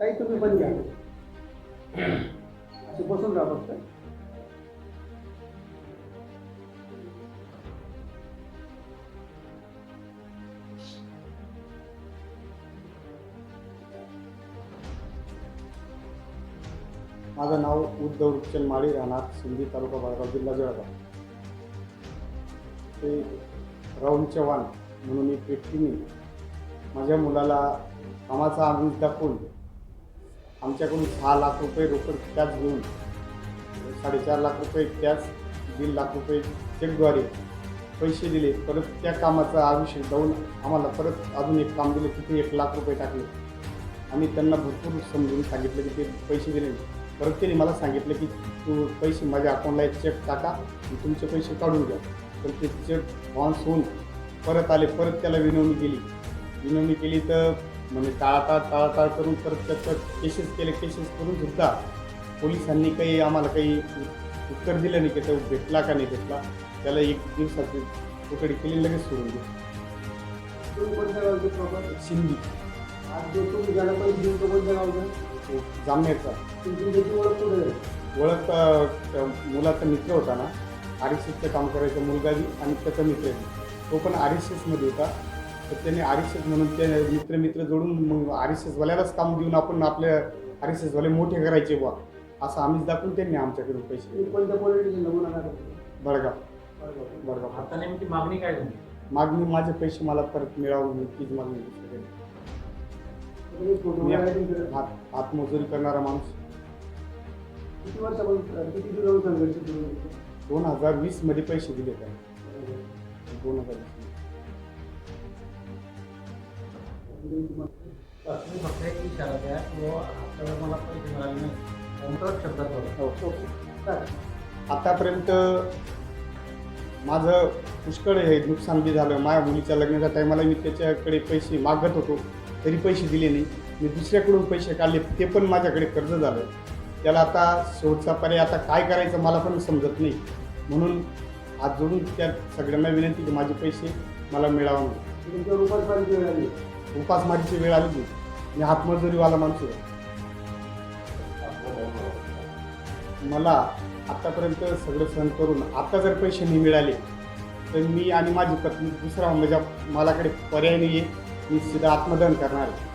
काही तुम्ही पण घ्या. असे बसून राहा फक्त. माझं नाव उद्धव रुपचंद माळी राहणार सिंधी तालुका बाळगाव जिल्हा जळगाव. ते राहुल चव्हाण म्हणून एक व्यक्तीने माझ्या मुलाला कामाचा आमिष दाखवून आमच्याकडून सहा लाख रुपये रोकड कॅश घेऊन साडेचार लाख रुपये कॅश दीड लाख रुपये चेकद्वारे पैसे दिले. परत त्या कामाचं आयुष्य जाऊन आम्हाला परत अजून एक काम दिलं तिथे एक लाख रुपये टाकले. आम्ही त्यांना भरपूर समजून सांगितलं की ते पैसे दिले. परत त्यांनी मला सांगितलं की तू पैसे माझ्या अकाउंटला एक चेक टाका आणि तुमचे पैसे काढून घ्या. तर ते चेक बाउन्स होऊन परत आले परत त्याला विनवणी केली. विनवणी केली तर म्हणजे टाळाटाळ टाळाटाळ करून परत त्याचं केसेस केले केसेस करून सुद्धा पोलिसांनी काही आम्हाला काही उत्तर दिलं नाही की तो भेटला का नाही भेटला त्याला एक दिवसाची तुकडी केली लगेच सोडून दिली. आज जो तो कोणत्या गावचा तो जामनेरचा. तुमची त्याची ओळख कुठे मुलाचा मित्र होता ना आर एस एसचं काम करायचा मुलगा आणि त्याचा मित्र तो पण आर एस एसमध्ये होता. तर त्याने आर एस एस म्हणून ते मित्र मित्र जोडून मग आर एस एसवाल्यालाच काम देऊन आपण आपल्या आर एस एसवाले मोठे करायचे बा असं आम्हीच दाखवून त्यांनी आमच्याकडून पैसे कोणत्या? बडगाव. बडगाव. आता नेमकी मागणी काय तुमची मागणी माझे पैसे मला परत मिळावं तीच मागणी हातमजुरी करणारा माणूस. किती वर्षापासून? दोन हजार वीसमध्ये पैसे दिले त्याने. दोन हजार वीस. तर तुम्ही फक्त एक इशारा द्या आपल्याला मला पैसे मिळाले नाही शब्दात बोला हो आतापर्यंत माझं पुष्कळ हे नुकसान बी झालं. माझ्या मुलीच्या लग्नाच्या टायमाला मी त्याच्याकडे पैसे मागत होतो. तरी पैसे दिले नाही. मी दुसऱ्याकडून पैसे काढले. ते पण माझ्याकडे कर्ज झालं. त्याला आता शेवटचा पर्याय आता काय करायचं मला पण समजत नाही. म्हणून आज जोडून त्या सगळ्यांना विनंती की माझे पैसे मला मिळावं तुमच्या तुमच्यावर उपासमारीची वेळ उपासमारीची वेळ आली होती मी हातमजुरीवाला माणूस आहे. मला आतापर्यंत सगळं सहन करून आता जर पैसे नाही मिळाले तर मी आणि माझी पत्नी दुसरा म्हणजे मलाकडे पर्याय नाही आहे मी सीधा आत्मदहन करणार आहे.